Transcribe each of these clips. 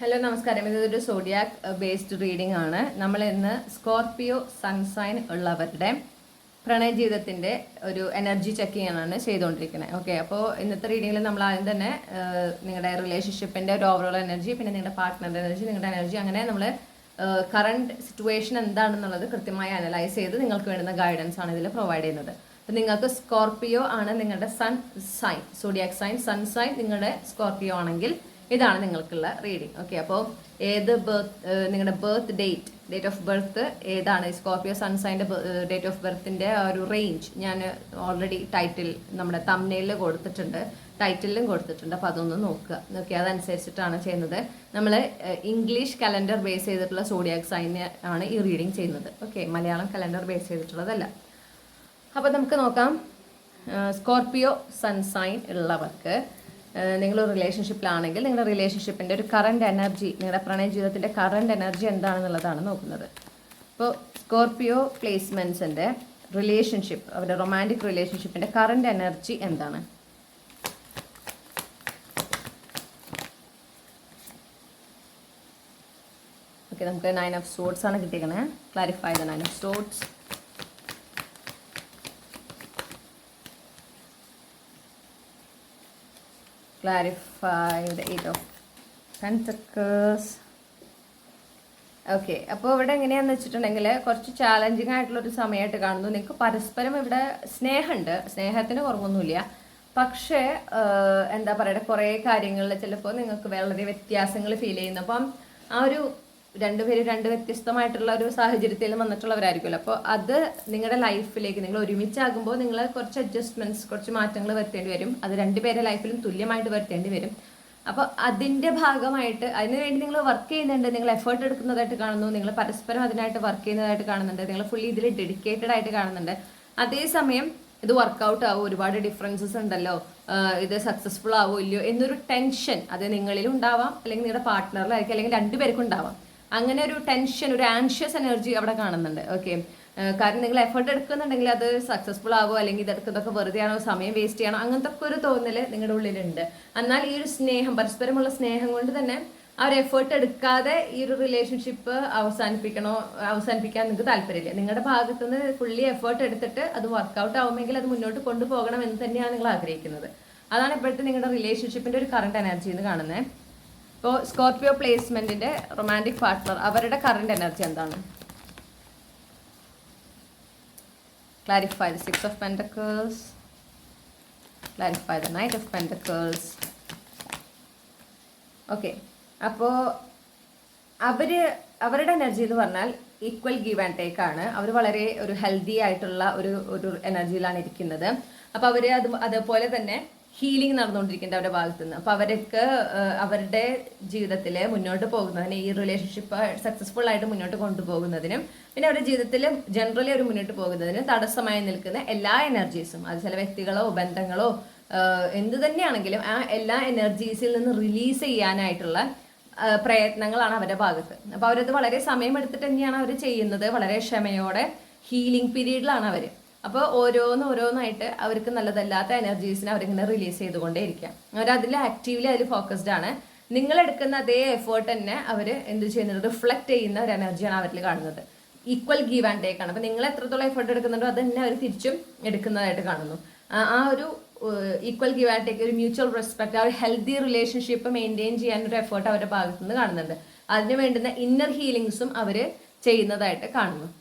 Hello നമസ്കാരം. ഇതൊരു zodiac based reading ആണ്. നമ്മൾ ഇന്ന് സ്കോർപിയോ സൺസൈൻ ഉള്ളവരുടെ പ്രണയ ജീവിതത്തിന്റെ ഒരു എനർജി ചെക്ക് ആണ് ചെയ്തുകൊണ്ടിരിക്കുന്നത് ഓക്കെ അപ്പോൾ ഇന്നത്തെ റീഡിങ്ങിൽ നമ്മൾ ആദ്യം തന്നെ നിങ്ങളുടെ റിലേഷൻഷിപ്പിന്റെ ഒരു ഓവറോൾ എനർജി പിന്നെ നിങ്ങളുടെ പാർട്ട്ണറുടെ എനർജി നിങ്ങളുടെ എനർജി അങ്ങനെ നമ്മൾ കറണ്ട് സിറ്റുവേഷൻ എന്താണെന്നുള്ളത് കൃത്യമായി അനലൈസ് ചെയ്ത് നിങ്ങൾക്ക് വേണ്ടുന്ന ഗൈഡൻസ് ആണ് ഇതിൽ പ്രൊവൈഡ് ചെയ്യുന്നത്. അപ്പം നിങ്ങൾക്ക് സ്കോർപിയോ ആണ് നിങ്ങളുടെ sun sign zodiac sign sun sign നിങ്ങളുടെ സ്കോർപിയോ ആണെങ്കിൽ ഇതാണ് നിങ്ങൾക്കുള്ള റീഡിങ് ഓക്കെ അപ്പോൾ ഏത് ബർത്ത് നിങ്ങളുടെ birth date date of birth ഏതാണ്? സ്കോർപിയോ സൺസൈന്റെ ഡേറ്റ് ഓഫ് ബർത്തിന്റെ ഒരു റേഞ്ച് ഞാൻ ഓൾറെഡി ടൈറ്റിൽ നമ്മുടെ തമ്മനയിൽ കൊടുത്തിട്ടുണ്ട്. ടൈറ്റിലും കൊടുത്തിട്ടുണ്ട്. അപ്പോൾ അതൊന്ന് നോക്കുക. ഓക്കെ അതനുസരിച്ചിട്ടാണ് ചെയ്യുന്നത്. നമ്മൾ ഇംഗ്ലീഷ് കലണ്ടർ ബേസ് ചെയ്തിട്ടുള്ള സോഡിയാക് സൈന് ആണ് ഈ റീഡിങ് ചെയ്യുന്നത്. ഓക്കെ മലയാളം കലണ്ടർ ബേസ് ചെയ്തിട്ടുള്ളതല്ല. അപ്പോൾ നമുക്ക് നോക്കാം. സ്കോർപിയോ സൺസൈൻ ഉള്ളവർക്ക് നിങ്ങൾ റിലേഷൻഷിപ്പിലാണെങ്കിൽ നിങ്ങളുടെ റിലേഷൻഷിപ്പിന്റെ ഒരു കറണ്ട് എനർജി നിങ്ങളുടെ പ്രണയ ജീവിതത്തിന്റെ കറണ്ട് എനർജി എന്താണെന്നുള്ളതാണ് നോക്കുന്നത്. ഇപ്പോൾ സ്കോർപിയോ പ്ലേസ്മെൻസിന്റെ റിലേഷൻഷിപ്പ് അവരുടെ റൊമാന്റിക് റിലേഷൻഷിപ്പിന്റെ കറണ്ട് എനർജി എന്താണ്? ഓക്കെ നമുക്ക് നയൻ ഓഫ് സോട്ട്സ് ആണ് കിട്ടിയേക്കണേ. Clarify the nine of swords clarify the eight of pentacles. Okay അപ്പോൾ ഇവിടെ എങ്ങനെയാന്ന് വെച്ചിട്ടുണ്ടെങ്കിൽ കുറച്ച് ചാലഞ്ചിങ് ആയിട്ടുള്ള ഒരു സമയമായിട്ട് കാണുന്നു. നിങ്ങൾക്ക് പരസ്പരം ഇവിടെ സ്നേഹമുണ്ട് സ്നേഹത്തിന് കുറവൊന്നുമില്ല. പക്ഷേ എന്താ പറയുക കുറേ കാര്യങ്ങളിൽ ചിലപ്പോൾ നിങ്ങൾക്ക് വളരെ വ്യത്യാസങ്ങൾ ഫീൽ ചെയ്യുന്നു. അപ്പം ആ ഒരു രണ്ടുപേരും രണ്ട് വ്യത്യസ്തമായിട്ടുള്ള ഒരു സാഹചര്യത്തിൽ വന്നിട്ടുള്ളവരായിരിക്കുമല്ലോ. അപ്പോൾ അത് നിങ്ങളുടെ ലൈഫിലേക്ക് നിങ്ങൾ ഒരുമിച്ചാകുമ്പോൾ നിങ്ങൾ കുറച്ച് അഡ്ജസ്റ്റ്മെന്റ്സ് കുറച്ച് മാറ്റങ്ങൾ വരുത്തേണ്ടി വരും. അത് രണ്ടുപേരുടെ ലൈഫിലും തുല്യമായിട്ട് വരുത്തേണ്ടി വരും. അപ്പോൾ അതിന്റെ ഭാഗമായിട്ട് അതിനുവേണ്ടി നിങ്ങൾ വർക്ക് ചെയ്യുന്നുണ്ട്. നിങ്ങൾ എഫേർട്ട് എടുക്കുന്നതായിട്ട് കാണുന്നു. നിങ്ങൾ പരസ്പരം അതിനായിട്ട് വർക്ക് ചെയ്യുന്നതായിട്ട് കാണുന്നുണ്ട്. നിങ്ങൾ ഫുള്ളി ഇതിൽ ഡെഡിക്കേറ്റഡ് ആയിട്ട് കാണുന്നുണ്ട്. അതേസമയം ഇത് വർക്കൗട്ട് ആവും. ഒരുപാട് ഡിഫറൻസസ് ഉണ്ടല്ലോ. ഇത് സക്സസ്ഫുൾ ആവോ ഇല്ലയോ എന്നൊരു ടെൻഷൻ അത് നിങ്ങളിലും ഉണ്ടാവാം. അല്ലെങ്കിൽ നിങ്ങളുടെ പാർട്ട്ണറിലായിരിക്കും അല്ലെങ്കിൽ രണ്ടുപേർക്കും ഉണ്ടാവാം. അങ്ങനെ ഒരു ടെൻഷൻ ഒരു ആൻഷ്യസ് എനർജി അവിടെ കാണുന്നുണ്ട്. ഓക്കെ കാരണം നിങ്ങൾ എഫേർട്ട് എടുക്കുന്നുണ്ടെങ്കിൽ അത് സക്സസ്ഫുൾ ആവോ അല്ലെങ്കിൽ ഇതൊക്കെ വെറുതെ ആണോ സമയം വേസ്റ്റ് ചെയ്യണോ അങ്ങനത്തെ ഒക്കെ ഒരു തോന്നൽ നിങ്ങളുടെ ഉള്ളിലുണ്ട്. എന്നാൽ ഈ ഒരു സ്നേഹം പരസ്പരമുള്ള സ്നേഹം കൊണ്ട് തന്നെ ആ ഒരു എഫേർട്ട് എടുക്കാതെ ഈ ഒരു റിലേഷൻഷിപ്പ് അവസാനിപ്പിക്കണോ അവസാനിപ്പിക്കാൻ നിങ്ങൾക്ക് താല്പര്യമില്ല. നിങ്ങളുടെ ഭാഗത്തു നിന്ന് ഫുള്ളി എഫേർട്ട് എടുത്തിട്ട് അത് വർക്കൗട്ട് ആവുമെങ്കിൽ അത് മുന്നോട്ട് കൊണ്ടുപോകണം എന്ന് തന്നെയാണ് നിങ്ങൾ ആഗ്രഹിക്കുന്നത്. അതാണ് ഇപ്പോഴത്തെ നിങ്ങളുടെ റിലേഷൻഷിപ്പിന്റെ ഒരു കറണ്ട് എനർജി എന്ന് കാണുന്നത്. ഇപ്പോൾ സ്കോർപിയോ പ്ലേസ്മെന്റിന്റെ റൊമാന്റിക് പാർട്ട്ണർ അവരുടെ കറണ്ട് എനർജി എന്താണ്? Clarify six of pentacles clarify the knight of pentacles okay അപ്പോൾ അവർ അവരുടെ എനർജി എന്ന് പറഞ്ഞാൽ ഈക്വൽ ഗീവ് ആൻഡ് ടേക്ക് ആണ്. അവർ വളരെ ഒരു ഹെൽത്തി ആയിട്ടുള്ള ഒരു ഒരു എനർജിയിലാണ് ഇരിക്കുന്നത്. അപ്പോൾ അവർ അത് അതേപോലെ തന്നെ ഹീലിംഗ് നടന്നുകൊണ്ടിരിക്കുന്നത് അവരുടെ ഭാഗത്തു നിന്ന് അപ്പോൾ അവർക്ക് അവരുടെ ജീവിതത്തിൽ മുന്നോട്ട് പോകുന്നതിന് ഈ റിലേഷൻഷിപ്പ് സക്സസ്ഫുൾ ആയിട്ട് മുന്നോട്ട് കൊണ്ടുപോകുന്നതിനും പിന്നെ അവരുടെ ജീവിതത്തിൽ ജനറലി അവർ മുന്നോട്ട് പോകുന്നതിന് തടസ്സമായി നിൽക്കുന്ന എല്ലാ എനർജീസും അത് ചില വ്യക്തികളോ ബന്ധങ്ങളോ എന്തു തന്നെയാണെങ്കിലും ആ എല്ലാ എനർജീസിൽ നിന്ന് റിലീസ് ചെയ്യാനായിട്ടുള്ള പ്രയത്നങ്ങളാണ് അവരുടെ ഭാഗത്ത്. അപ്പോൾ അവരത് വളരെ സമയമെടുത്തിട്ട് തന്നെയാണ് അവർ ചെയ്യുന്നത്. വളരെ ക്ഷമയോടെ ഹീലിംഗ് പീരീഡിലാണ് അവർ അപ്പോൾ ഓരോന്ന് ഓരോന്നായിട്ട് അവർക്ക് നല്ലതല്ലാത്ത എനർജീസിനെ അവരിങ്ങനെ റിലീസ് ചെയ്തുകൊണ്ടേ ഇരിക്കാം അവരതിൽ ആക്റ്റീവ്ലി അതിൽ ഫോക്കസ്ഡ് ആണ്. നിങ്ങൾ എടുക്കുന്ന അതേ എഫേർട്ട് തന്നെ അവർ എന്ത് ചെയ്യുന്നത്? റിഫ്ലക്ട് ചെയ്യുന്ന ഒരു എനർജിയാണ് അവരിൽ കാണുന്നത്. ഈക്വൽ ഗീവ് ആൻഡ് ടേക്ക് ആണ്. അപ്പോൾ നിങ്ങൾ എത്രത്തോളം എഫേർട്ട് എടുക്കുന്നുണ്ടോ അത് തന്നെ അവർ തിരിച്ചും എടുക്കുന്നതായിട്ട് കാണുന്നു. ആ- ആ ഒരു ഈക്വൽ ഗീവ് ആൻഡ് ടേക്ക് ഒരു മ്യൂച്വൽ റെസ്പെക്ട് ആ ഒരു ഹെൽത്തി റിലേഷൻഷിപ്പ് മെയിന്റെയിൻ ചെയ്യാൻ ഒരു എഫേർട്ട് അവരുടെ ഭാഗത്തുനിന്ന് കാണുന്നുണ്ട്. അതിന് വേണ്ടുന്ന ഇന്നർ ഹീലിങ്സും അവർ ചെയ്യുന്നതായിട്ട് കാണുന്നു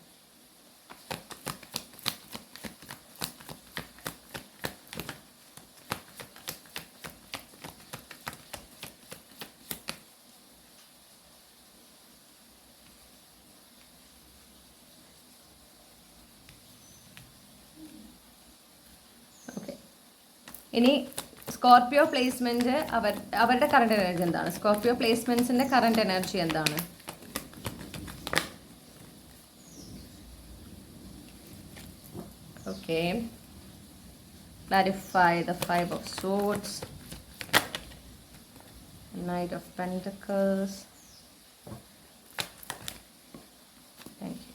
ഓക്കെ ഇനി സ്കോർപിയോ പ്ലേസ്മെന്റ് അവർ അവരുടെ കറണ്ട് എനർജി എന്താണ്? സ്കോർപിയോ പ്ലേസ്മെന്റ്സിന്റെ കറണ്ട് എനർജി എന്താണ്? Okay clarify the five of swords knight of pentacles thank you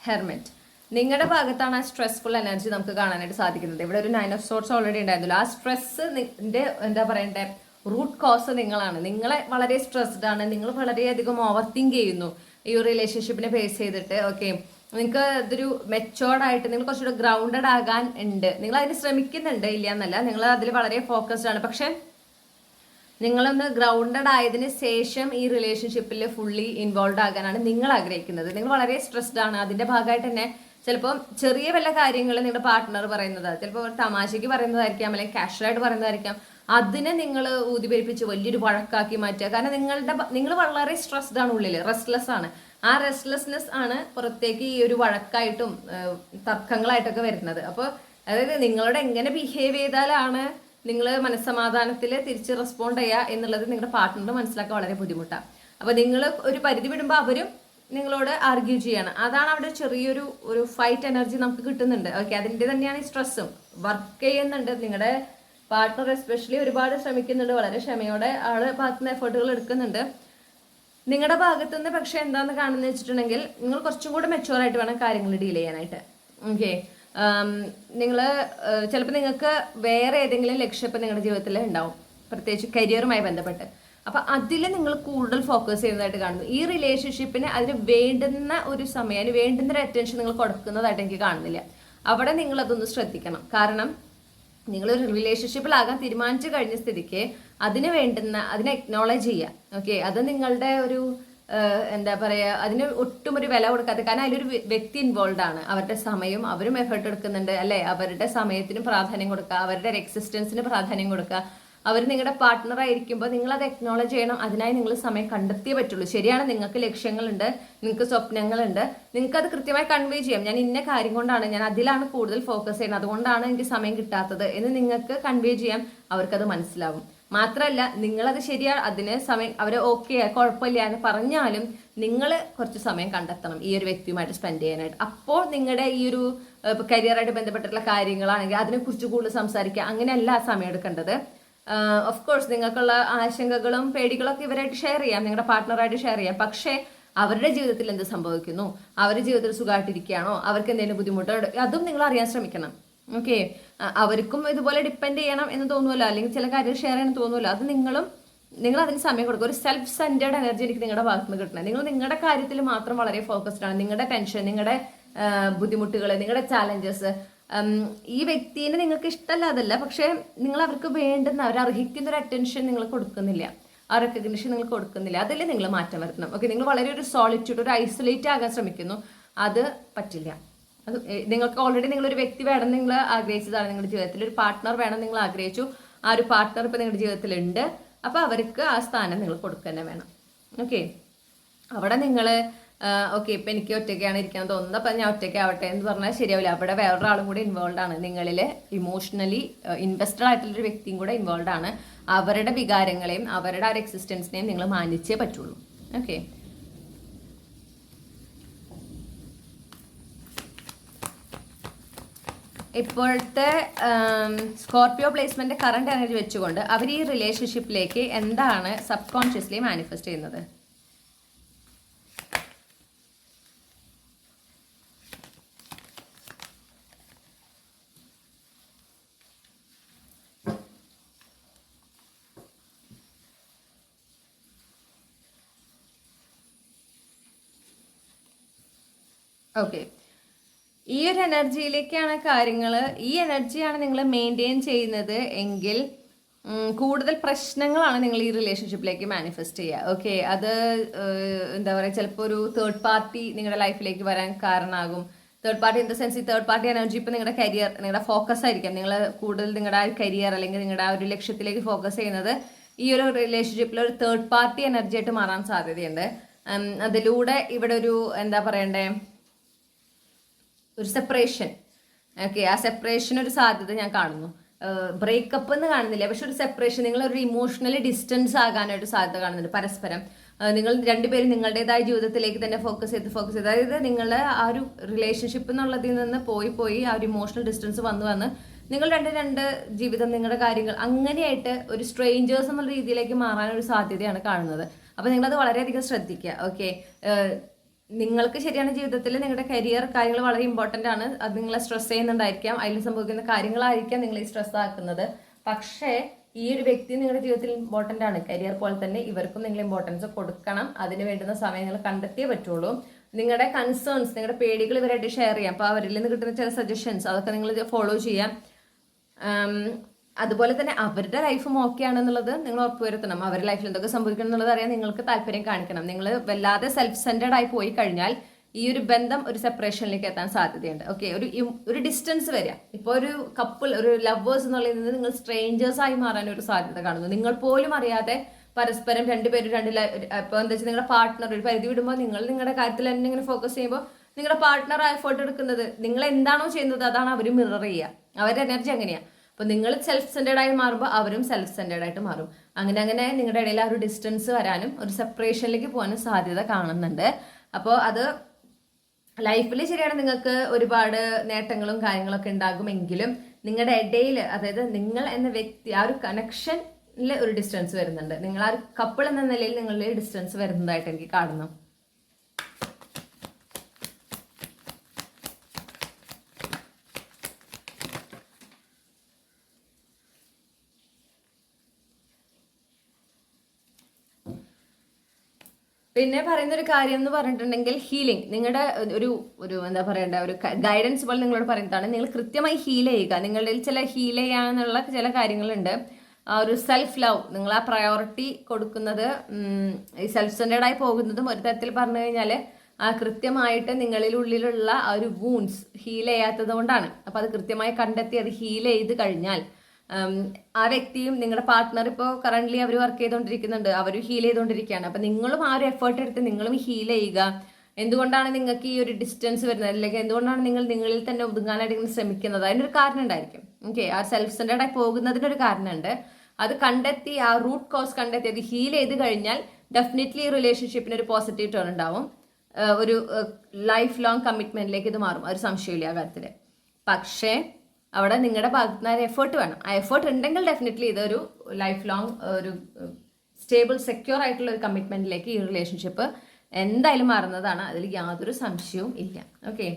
hermit നിങ്ങളുടെ ഭാഗത്താണ് ആ സ്ട്രെസ്ഫുൾ എനർജി നമുക്ക് കാണാനായിട്ട് സാധിക്കുന്നത്. ഇവിടെ ഒരു നയൻ ഓഫ് സോർട്സ് ഓൾറെഡി ഉണ്ടായിരുന്നല്ലോ. ആ സ്ട്രെസ് നിന്റെ എന്താ പറയണ്ടേ റൂട്ട് കോസ് നിങ്ങളാണ്. നിങ്ങളെ വളരെ സ്ട്രെസ്ഡ് ആണ്. നിങ്ങൾ വളരെയധികം ഓവർ തിങ്ക് ചെയ്യുന്നു. ഈ ഒരു റിലേഷൻഷിപ്പിനെ ഫേസ് ചെയ്തിട്ട് ഓക്കെ നിങ്ങൾക്ക് ഇതൊരു മെച്ചോർഡ് ആയിട്ട് നിങ്ങൾ കുറച്ചുകൂടെ ഗ്രൗണ്ടഡ് ആകാൻ ഉണ്ട്. നിങ്ങൾ അതിന് ശ്രമിക്കുന്നുണ്ട് ഇല്ല എന്നല്ല നിങ്ങൾ അതിൽ വളരെ ഫോക്കസ്ഡ് ആണ്. പക്ഷെ നിങ്ങളൊന്ന് ഗ്രൗണ്ടഡ് ആയതിന് ശേഷം ഈ റിലേഷൻഷിപ്പിൽ ഫുള്ളി ഇൻവോൾവ് ആകാനാണ് നിങ്ങൾ ആഗ്രഹിക്കുന്നത്. നിങ്ങൾ വളരെ സ്ട്രെസ്ഡ് ആണ്. അതിന്റെ ഭാഗമായിട്ട് തന്നെ ചിലപ്പോൾ ചെറിയ വല്ല കാര്യങ്ങൾ നിങ്ങളുടെ പാർട്ട്ണർ പറയുന്നത്. ചിലപ്പോൾ ഒരു തമാശയ്ക്ക് പറയുന്നതായിരിക്കാം അല്ലെങ്കിൽ കാഷ്വലായിട്ട് പറയുന്നതായിരിക്കാം. അതിനെ നിങ്ങൾ ഊതിപരിപ്പിച്ച് വലിയൊരു വഴക്കാക്കി മാറ്റുക. കാരണം നിങ്ങളുടെ നിങ്ങൾ വളരെ സ്ട്രെസ്ഡ് ആണ് ഉള്ളിൽ റെസ്റ്റ്ലെസ് ആണ്. ആ റെസ്റ്റ്ലെസ്നെസ് ആണ് പുറത്തേക്ക് ഈ ഒരു വഴക്കായിട്ടും തർക്കങ്ങളായിട്ടൊക്കെ വരുന്നത്. അപ്പോൾ അതായത് നിങ്ങളോട് എങ്ങനെ ബിഹേവ് ചെയ്താലാണ് നിങ്ങൾ മനസ്സമാധാനത്തിൽ തിരിച്ച് റെസ്പോണ്ട് ചെയ്യുക എന്നുള്ളത് നിങ്ങളുടെ പാർട്ട്ണർ മനസ്സിലാക്കാൻ വളരെ ബുദ്ധിമുട്ടാണ് അപ്പോൾ നിങ്ങൾ ഒരു പരിധി വിടുമ്പോൾ അവരും നിങ്ങളോട് ആർഗ്യൂ ചെയ്യണം. അതാണ് അവിടെ ചെറിയൊരു ഒരു ഫൈറ്റ് എനർജി നമുക്ക് കിട്ടുന്നുണ്ട്. ഓക്കെ അതിന്റെ തന്നെയാണ് ഈ സ്ട്രെസ്സും വർക്ക് ചെയ്യുന്നുണ്ട്. നിങ്ങളുടെ പാർട്ട്ണർ എസ്പെഷ്യലി ഒരുപാട് ശ്രമിക്കുന്നുണ്ട്. വളരെ ക്ഷമയോടെ ആൾ ഭാഗത്തുനിന്ന് എഫേർട്ടുകൾ എടുക്കുന്നുണ്ട്. നിങ്ങളുടെ ഭാഗത്തുനിന്ന് പക്ഷേ എന്താന്ന് കാണുന്നത് വെച്ചിട്ടുണ്ടെങ്കിൽ നിങ്ങൾ കുറച്ചും കൂടെ മെച്ചുവർ ആയിട്ട് വേണം കാര്യങ്ങൾ ഡീൽ ചെയ്യാനായിട്ട്. ഓക്കെ നിങ്ങൾ ചിലപ്പോൾ നിങ്ങൾക്ക് വേറെ ഏതെങ്കിലും ലക്ഷ്യം ഇപ്പം നിങ്ങളുടെ ജീവിതത്തിൽ ഉണ്ടാവും. പ്രത്യേകിച്ച് കരിയറുമായി ബന്ധപ്പെട്ട്. അപ്പം അതിൽ നിങ്ങൾ കൂടുതൽ ഫോക്കസ് ചെയ്യുന്നതായിട്ട് കാണുന്നു. ഈ റിലേഷൻഷിപ്പിന് അതിന് വേണ്ടുന്ന ഒരു സമയം അതിന് വേണ്ടുന്ന ഒരു അറ്റൻഷൻ നിങ്ങൾ കൊടുക്കുന്നതായിട്ട് എനിക്ക് കാണുന്നില്ല. അവിടെ നിങ്ങൾ അതൊന്ന് ശ്രദ്ധിക്കണം. കാരണം നിങ്ങൾ ഒരു റിലേഷൻഷിപ്പിലാകാൻ തീരുമാനിച്ചു കഴിഞ്ഞ സ്ഥിതിക്ക് അതിന് വേണ്ടുന്ന അതിനെ അക്നോളജ് ചെയ്യുക. ഓക്കെ അത് നിങ്ങളുടെ ഒരു എന്താ പറയുക അതിന് ഒട്ടും ഒരു വില കൊടുക്കാതെ കാരണം അതിലൊരു വ്യക്തി ഇൻവോൾവ് ആണ്. അവരുടെ സമയം അവരും എഫേർട്ട് എടുക്കുന്നുണ്ട് അല്ലെ? അവരുടെ സമയത്തിന് പ്രാധാന്യം കൊടുക്കുക അവരുടെ എക്സിസ്റ്റൻസിന് പ്രാധാന്യം കൊടുക്കുക. അവർ നിങ്ങളുടെ പാർട്ട്ണർ ആയിരിക്കുമ്പോൾ നിങ്ങൾ അത് എക്നോളജ് ചെയ്യണം. അതിനായി നിങ്ങൾ സമയം കണ്ടെത്തിയേ പറ്റുള്ളൂ. ശരിയാണ് നിങ്ങൾക്ക് ലക്ഷ്യങ്ങളുണ്ട് നിങ്ങൾക്ക് സ്വപ്നങ്ങളുണ്ട്. നിങ്ങൾക്ക് അത് കൃത്യമായി കൺവേ ചെയ്യാം. ഞാൻ ഇന്ന കാര്യം കൊണ്ടാണ് ഞാൻ അതിലാണ് കൂടുതൽ ഫോക്കസ് ചെയ്യുന്നത്. അതുകൊണ്ടാണ് എനിക്ക് സമയം കിട്ടാത്തത് എന്ന് നിങ്ങൾക്ക് കൺവേ ചെയ്യാം. അവർക്കത് മനസ്സിലാവും. മാത്രമല്ല നിങ്ങളത് ശരിയാ അതിന് സമയം അവർ ഓക്കെ കുഴപ്പമില്ല എന്ന് പറഞ്ഞാലും നിങ്ങൾ കുറച്ച് സമയം കണ്ടെത്തണം ഈ ഒരു വ്യക്തിയുമായിട്ട് സ്പെൻഡ് ചെയ്യാനായിട്ട്. അപ്പോൾ നിങ്ങളുടെ ഈ ഒരു കരിയറായിട്ട് ബന്ധപ്പെട്ടിട്ടുള്ള കാര്യങ്ങളാണെങ്കിൽ അതിനെക്കുറിച്ച് കൂടുതൽ സംസാരിക്കുക. അങ്ങനെയല്ല സമയം എടുക്കേണ്ടത്. ഓഫ് കോഴ്സ് നിങ്ങൾക്കുള്ള ആശങ്കകളും പേടികളൊക്കെ ഇവരായിട്ട് ഷെയർ ചെയ്യാം നിങ്ങളുടെ പാർട്ട്ണറായിട്ട് ഷെയർ ചെയ്യാം. പക്ഷേ അവരുടെ ജീവിതത്തിൽ എന്ത് സംഭവിക്കുന്നു? അവരുടെ ജീവിതത്തിൽ സുഖമായിട്ടിരിക്കുകയാണോ? അവർക്ക് എന്തെങ്കിലും ബുദ്ധിമുട്ടോ? അതും നിങ്ങൾ അറിയാൻ ശ്രമിക്കണം. ഓക്കെ അവർക്കും ഇതുപോലെ ഡിപ്പെൻഡ് ചെയ്യണം എന്ന് തോന്നുമല്ലോ. അല്ലെങ്കിൽ ചില കാര്യങ്ങൾ ഷെയർ ചെയ്യണം തോന്നുമല്ലോ. അത് നിങ്ങളും നിങ്ങൾ അതിന് സമയം കൊടുക്കുക. ഒരു സെൽഫ് സെന്റേഡ് എനർജി എനിക്ക് നിങ്ങളുടെ ഭാഗത്ത് നിന്ന് കിട്ടണം. നിങ്ങൾ നിങ്ങളുടെ കാര്യത്തിൽ മാത്രം വളരെ ഫോക്കസ്ഡ് ആണ്. നിങ്ങളുടെ ടെൻഷൻ നിങ്ങളുടെ ബുദ്ധിമുട്ടുകൾ നിങ്ങളുടെ ചാലഞ്ചസ് ഈ വ്യക്തിനെ നിങ്ങൾക്ക് ഇഷ്ടമല്ലാതല്ല പക്ഷേ നിങ്ങൾ അവർക്ക് വേണ്ടുന്ന അവർ അർഹിക്കുന്ന ഒരു അറ്റൻഷൻ നിങ്ങൾ കൊടുക്കുന്നില്ല. ആ റെക്കഗ്നിഷൻ നിങ്ങൾ കൊടുക്കുന്നില്ല. അതിൽ നിങ്ങൾ മാറ്റം വരുത്തണം. ഓക്കെ നിങ്ങൾ വളരെ ഒരു സോളിറ്റ്യൂഡ് ഒരു ഐസൊലേറ്റ് ആകാൻ ശ്രമിക്കുന്നു. അത് പറ്റില്ല. അത് നിങ്ങൾക്ക് ഓൾറെഡി നിങ്ങൾ ഒരു വ്യക്തി വേണം നിങ്ങൾ ആഗ്രഹിച്ചതാണ് നിങ്ങളുടെ ജീവിതത്തിൽ. ഒരു പാർട്ട്ണർ വേണം നിങ്ങൾ ആഗ്രഹിച്ചു. ആ ഒരു പാർട്ട്ണർ ഇപ്പം നിങ്ങളുടെ ജീവിതത്തിലുണ്ട്. ഉണ്ട് അപ്പൊ അവർക്ക് ആ സ്ഥാനം നിങ്ങൾ കൊടുക്കുക തന്നെ വേണം. ഓക്കെ അവിടെ നിങ്ങൾ ഓക്കെ ഇപ്പൊ എനിക്ക് ഒറ്റയ്ക്കാണ് ഇരിക്കാൻ തോന്നുന്നത്. അപ്പൊ ഞാൻ ഒറ്റയ്ക്കാവട്ടെ എന്ന് പറഞ്ഞാൽ ശരിയാവില്ല. അവിടെ വേറൊരാളും കൂടി ഇൻവോൾവ് ആണ്. നിങ്ങളിൽ ഇമോഷണലി ഇൻവെസ്റ്റഡ് ആയിട്ടുള്ള ഒരു വ്യക്തിയും കൂടെ ഇൻവോൾവ് ആണ്. അവരുടെ വികാരങ്ങളെയും അവരുടെ ആ ഒരു എക്സിസ്റ്റൻസിനെയും നിങ്ങൾ മാനിച്ചേ പറ്റുള്ളൂ. ഓക്കെ ഇപ്പോഴത്തെ സ്കോർപ്പിയോ പ്ലേസ്മെന്റ് കറണ്ട് എനർജി വെച്ചുകൊണ്ട് അവർ ഈ റിലേഷൻഷിപ്പിലേക്ക് എന്താണ് സബ് കോൺഷ്യസ്ലി മാനിഫെസ്റ്റ് ചെയ്യുന്നത്? ഓക്കെ ഈ ഒരു എനർജിയിലേക്കാണ് കാര്യങ്ങൾ ഈ എനർജിയാണ് നിങ്ങൾ മെയിന്റെയിൻ ചെയ്യുന്നത് എങ്കിൽ കൂടുതൽ പ്രശ്നങ്ങളാണ് നിങ്ങൾ ഈ റിലേഷൻഷിപ്പിലേക്ക് മാനിഫെസ്റ്റ് ചെയ്യുക. ഓക്കെ അത് എന്താ പറയുക ചിലപ്പോൾ ഒരു തേർഡ് പാർട്ടി നിങ്ങളുടെ ലൈഫിലേക്ക് വരാൻ കാരണമാകും. Third party in the sense ഈ തേർഡ് പാർട്ടി എനർജി ഇപ്പം നിങ്ങളുടെ കരിയർ നിങ്ങളുടെ ഫോക്കസ് ആയിരിക്കാം. നിങ്ങൾ കൂടുതൽ നിങ്ങളുടെ ആ കരിയർ അല്ലെങ്കിൽ നിങ്ങളുടെ ആ ഒരു ലക്ഷ്യത്തിലേക്ക് ഫോക്കസ് ചെയ്യുന്നത് ഈ ഒരു റിലേഷൻഷിപ്പിൽ ഒരു തേർഡ് പാർട്ടി എനർജി ആയിട്ട് മാറാൻ സാധ്യതയുണ്ട്. അതിലൂടെ ഇവിടെ ഒരു എന്താ പറയണ്ടേ ഒരു സെപ്പറേഷൻ ഓക്കെ ആ സെപ്പറേഷൻ ഒരു സാധ്യത ഞാൻ കാണുന്നു. ബ്രേക്കപ്പ് എന്ന് കാണുന്നില്ല പക്ഷെ ഒരു സെപ്പറേഷൻ നിങ്ങൾ ഒരു ഇമോഷണലി ഡിസ്റ്റൻസ് ആകാനായിട്ട് സാധ്യത കാണുന്നുണ്ട് പരസ്പരം. നിങ്ങൾ രണ്ടുപേരും നിങ്ങളുടേതായ ജീവിതത്തിലേക്ക് തന്നെ ഫോക്കസ് ചെയ്ത് ഫോക്കസ് ചെയ്ത്. അതായത് നിങ്ങളുടെ ആ ഒരു റിലേഷൻഷിപ്പ് എന്നുള്ളതിൽ നിന്ന് പോയി പോയി ആ ഒരു ഇമോഷണൽ ഡിസ്റ്റൻസ് വന്നു വന്ന് നിങ്ങൾ രണ്ട് രണ്ട് ജീവിതം നിങ്ങളുടെ കാര്യങ്ങൾ അങ്ങനെയായിട്ട് ഒരു സ്ട്രേഞ്ചേഴ്സ് എന്നുള്ള രീതിയിലേക്ക് മാറാനൊരു സാധ്യതയാണ് കാണുന്നത്. അപ്പോൾ നിങ്ങളത് വളരെയധികം ശ്രദ്ധിക്കുക. ഓക്കെ നിങ്ങൾക്ക് ശരിയാണ് ജീവിതത്തിൽ നിങ്ങളുടെ കരിയർ കാര്യങ്ങൾ വളരെ ഇമ്പോർട്ടന്റ് ആണ്. അത് നിങ്ങളെ സ്ട്രെസ് ചെയ്യുന്നുണ്ടായിരിക്കാം. അതിൽ സംഭവിക്കുന്ന കാര്യങ്ങളായിരിക്കാം നിങ്ങൾ ഈ സ്ട്രെസ് ആക്കുന്നത്. പക്ഷേ ഈ ഒരു വ്യക്തി നിങ്ങളുടെ ജീവിതത്തിൽ ഇമ്പോർട്ടന്റ് ആണ്. കരിയർ പോലെ തന്നെ ഇവർക്കും നിങ്ങൾ ഇമ്പോർട്ടൻസ് കൊടുക്കണം. അതിന് വേണ്ടുന്ന സമയം നിങ്ങൾ കണ്ടെത്തിയേ പറ്റുള്ളൂ. നിങ്ങളുടെ കൺസേൺസ് നിങ്ങളുടെ പേടികൾ ഇവരായിട്ട് ഷെയർ ചെയ്യാം. അപ്പോൾ അവരിൽ നിന്ന് കിട്ടുന്ന ചില സജഷൻസ് അതൊക്കെ നിങ്ങൾ ഫോളോ ചെയ്യാം. അതുപോലെ തന്നെ അവരുടെ ലൈഫും ഓക്കെ ആണെന്നുള്ളത് നിങ്ങൾ ഉറപ്പുവരുത്തണം അവരുടെ ലൈഫിൽ എന്തൊക്കെ സംഭവിക്കണം എന്നുള്ളത് അറിയാൻ നിങ്ങൾക്ക് താല്പര്യം കാണിക്കണം. നിങ്ങൾ വല്ലാതെ സെൽഫ് സെന്റേഡ് ആയി പോയി കഴിഞ്ഞാൽ ഈ ഒരു ബന്ധം ഒരു സെപ്പറേഷനിലേക്ക് എത്താൻ സാധ്യതയുണ്ട്. ഓക്കെ ഒരു ഒരു ഡിസ്റ്റൻസ് വരിക. ഇപ്പോൾ ഒരു കപ്പിൾ ഒരു ലവേഴ്സ് എന്നുള്ളത് നിങ്ങൾ സ്ട്രേഞ്ചേഴ്സ് ആയി മാറാൻ ഒരു സാധ്യത കാണുന്നു. നിങ്ങൾ പോലും അറിയാതെ പരസ്പരം രണ്ടുപേരും രണ്ട് ഇപ്പോൾ എന്താ വെച്ചാൽ നിങ്ങളുടെ പാർട്ട്ണർ ഒരു പരിധി വിടുമ്പോൾ നിങ്ങൾ നിങ്ങളുടെ കാര്യത്തിൽ തന്നെ ഇങ്ങനെ ഫോക്കസ് ചെയ്യുമ്പോൾ നിങ്ങളുടെ പാർട്ട്ണർ എഫേർട്ട് എടുക്കുന്നത് നിങ്ങൾ എന്താണോ ചെയ്യുന്നത് അതാണ് അവർ മിറർ ചെയ്യുക. അവരുടെ എനർജി അങ്ങനെയാണ് അപ്പോൾ നിങ്ങൾ സെൽഫ് സെന്റേഡ് ആയി മാറുമ്പോൾ അവരും സെൽഫ് സെന്റേഡ് ആയിട്ട് മാറും. അങ്ങനെ അങ്ങനെ നിങ്ങളുടെ ഇടയിൽ ആ ഒരു ഡിസ്റ്റൻസ് വരാനും ഒരു സെപ്പറേഷനിലേക്ക് പോകാനും സാധ്യത കാണുന്നുണ്ട്. അപ്പോൾ അത് ലൈഫിൽ ശരിയാണ് നിങ്ങൾക്ക് ഒരുപാട് നേട്ടങ്ങളും കാര്യങ്ങളൊക്കെ ഉണ്ടാകുമെങ്കിലും നിങ്ങളുടെ ഇടയിൽ അതായത് നിങ്ങൾ എന്ന വ്യക്തി ആ ഒരു കണക്ഷനിൽ ഒരു ഡിസ്റ്റൻസ് വരുന്നുണ്ട്. നിങ്ങൾ ആ ഒരു കപ്പിൾ എന്ന നിലയിൽ നിങ്ങളുടെ ഡിസ്റ്റൻസ് വരുന്നതായിട്ട് എനിക്ക് കാണുന്നു. പിന്നെ പറയുന്ന ഒരു കാര്യം എന്ന് പറഞ്ഞിട്ടുണ്ടെങ്കിൽ ഹീലിംഗ് നിങ്ങളുടെ ഒരു ഒരു എന്താ പറയണ്ട ഒരു ഗൈഡൻസ് പോലെ നിങ്ങളോട് പറയുന്നതാണ് നിങ്ങൾ കൃത്യമായി ഹീൽ ചെയ്യുക. നിങ്ങളുടെ ചില ഹീൽ ചെയ്യാനുള്ള ചില കാര്യങ്ങളുണ്ട്. ആ ഒരു സെൽഫ് ലവ് നിങ്ങൾ ആ പ്രയോറിറ്റി കൊടുക്കുന്നത് ഈ സെൽഫ് സെന്റേഡ് ആയി പോകുന്നതും ഒരു തരത്തിൽ പറഞ്ഞു കഴിഞ്ഞാൽ ആ കൃത്യമായിട്ട് നിങ്ങളിൽ ഉള്ളിലുള്ള ആ ഒരു വൂൺസ് ഹീൽ ചെയ്യാത്തത് കൊണ്ടാണ്. അപ്പോൾ അത് കൃത്യമായി കണ്ടെത്തി അത് ഹീൽ ചെയ്ത് കഴിഞ്ഞാൽ ആ വ്യക്തിയും നിങ്ങളുടെ പാർട്ട്ണർ ഇപ്പോൾ കറണ്ട്ലി അവർ വർക്ക് ചെയ്തുകൊണ്ടിരിക്കുന്നുണ്ട് അവർ ഹീൽ ചെയ്തുകൊണ്ടിരിക്കുകയാണ് അപ്പം നിങ്ങളും ആ ഒരു എഫേർട്ട് എടുത്ത് നിങ്ങളും ഹീൽ ചെയ്യുക. എന്തുകൊണ്ടാണ് നിങ്ങൾക്ക് ഈ ഒരു ഡിസ്റ്റൻസ് വരുന്നത്? അല്ലെങ്കിൽ എന്തുകൊണ്ടാണ് നിങ്ങൾ നിങ്ങളിൽ തന്നെ ഒതുങ്ങാനായിട്ട് ഇങ്ങനെ ശ്രമിക്കുന്നത്? അതിനൊരു കാരണം ഉണ്ടായിരിക്കും. ഓക്കെ ആ സെൽഫ് സെന്റേഡ് ആയി പോകുന്നതിനൊരു കാരണമുണ്ട്. അത് കണ്ടെത്തി ആ റൂട്ട് കോസ് കണ്ടെത്തി അത് ഹീൽ ചെയ്ത് കഴിഞ്ഞാൽ ഡെഫിനറ്റ്ലി ഈ റിലേഷൻഷിപ്പിന് ഒരു പോസിറ്റീവ് ടേൺ ഉണ്ടാവും. ഒരു ലൈഫ് ലോങ് കമ്മിറ്റ്മെന്റിലേക്ക് ഇത് മാറും. ഒരു സംശയമില്ല ആ കാര്യത്തിൽ പക്ഷേ അവിടെ നിങ്ങളുടെ ഭാഗത്ത് നിന്ന് എഫേർട്ട് വേണം. ആ എഫേർട്ട് ഉണ്ടെങ്കിൽ ഡെഫിനറ്റ്ലി ഇതൊരു ലൈഫ് ലോങ് ഒരു സ്റ്റേബിൾ സെക്യൂർ ആയിട്ടുള്ള ഒരു കമ്മിറ്റ്മെന്റിലേക്ക് ഈ റിലേഷൻഷിപ്പ് എന്തായാലും മാറുന്നതാണ്. അതിൽ യാതൊരു സംശയവും ഇല്ല. ഓക്കെ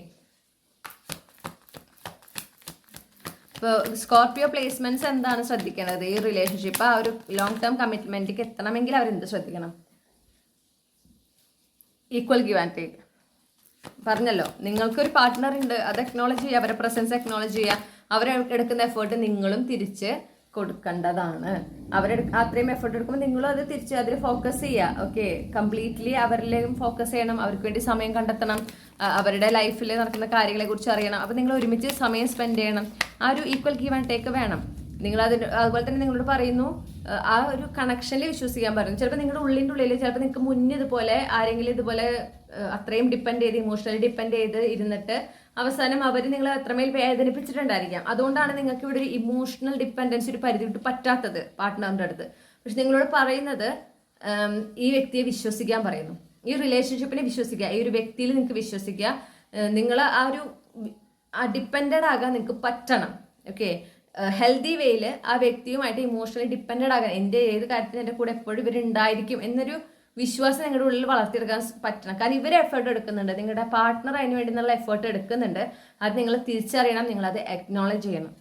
ഇപ്പോൾ സ്കോർപ്പിയോ പ്ലേസ്മെന്റ്സ് എന്താണ് ശ്രദ്ധിക്കേണ്ടത്? ഈ റിലേഷൻഷിപ്പ് ആ ഒരു ലോങ് ടേം കമ്മിറ്റ്മെന്റിലേക്ക് എത്തണമെങ്കിൽ അവർ എന്ത് ശ്രദ്ധിക്കണം? ഈക്വൽ ഗിവ് ആൻഡ് ടേക്ക് പറഞ്ഞല്ലോ. നിങ്ങൾക്കൊരു പാർട്ട്ണർ ഉണ്ട്. അത് അക്നോളജ് ചെയ്യുക. അവരുടെ പ്രസൻസ് അക്നോളജ് ചെയ്യുക. അവർ എടുക്കുന്ന എഫേർട്ട് നിങ്ങളും തിരിച്ച് കൊടുക്കേണ്ടതാണ്. അവരെ അത്രയും എഫേർട്ട് എടുക്കുമ്പോൾ നിങ്ങളും അത് തിരിച്ച് അതിൽ ഫോക്കസ് ചെയ്യുക ഓക്കെ കംപ്ലീറ്റ്ലി അവരിലേക്കും ഫോക്കസ് ചെയ്യണം. അവർക്ക് വേണ്ടി സമയം കണ്ടെത്തണം. അവരുടെ ലൈഫിൽ നടക്കുന്ന കാര്യങ്ങളെ കുറിച്ച് അറിയണം. അപ്പോൾ നിങ്ങൾ ഒരുമിച്ച് സമയം സ്പെൻഡ് ചെയ്യണം. ആ ഒരു ഈക്വൽ ഗീവ് ആൻഡ് ടേക്ക് വേണം. നിങ്ങൾ അതിന് അതുപോലെ തന്നെ നിങ്ങളോട് പറയുന്നു ആ ഒരു കണക്ഷനിൽ വിശ്വസിക്കാൻ പറയുന്നു. ചിലപ്പോൾ നിങ്ങളുടെ ഉള്ളിന്റെ ഉള്ളിൽ ചിലപ്പോൾ നിങ്ങൾക്ക് മുന്നേ ഇതുപോലെ ആരെങ്കിലും ഇതുപോലെ അത്രയും ഡിപ്പെൻഡ് ചെയ്ത് ഇമോഷണലി ഡിപ്പെൻഡ് ചെയ്ത് ഇരുന്നിട്ട് അവസാനം അവർ നിങ്ങളെ അത്രമേൽ വേദനിപ്പിച്ചിട്ടുണ്ടായിരിക്കാം. അതുകൊണ്ടാണ് നിങ്ങൾക്ക് ഇവിടെ ഒരു ഇമോഷണൽ ഡിപ്പെൻഡൻസി ഒരു പരിധി വിട്ട് പറ്റാത്തത് പാർട്ട്ണറിന്റെ അടുത്ത്. പക്ഷെ നിങ്ങളോട് പറയുന്നത് ഈ വ്യക്തിയെ വിശ്വസിക്കാൻ പറയുന്നു. ഈ റിലേഷൻഷിപ്പിനെ വിശ്വസിക്കുക ഈ ഒരു വ്യക്തിയിൽ നിങ്ങൾക്ക് വിശ്വസിക്കുക നിങ്ങൾ ആ ഒരു ഡിപ്പെൻഡഡ് ആകാൻ നിങ്ങൾക്ക് പറ്റണം ഓക്കെ ഹെൽത്തി വേയിൽ ആ വ്യക്തിയുമായിട്ട് ഇമോഷണലി ഡിപ്പെൻഡഡ് ആകാൻ എന്റെ ഏത് കാര്യത്തിനും എന്റെ കൂടെ എപ്പോഴും ഇവരുണ്ടായിരിക്കും എന്നൊരു വിശ്വാസം നിങ്ങളുടെ ഉള്ളിൽ വളർത്തിയെടുക്കാൻ പറ്റണം. കാരണം ഇവർ എഫേർട്ട് എടുക്കുന്നുണ്ട്. നിങ്ങളുടെ പാർട്ട്ണർ അതിന് വേണ്ടി നല്ല എഫേർട്ട് എടുക്കുന്നുണ്ട്. അത് നിങ്ങൾ തിരിച്ചറിയണം. നിങ്ങൾ അത് അക്നോളജ് ചെയ്യണം.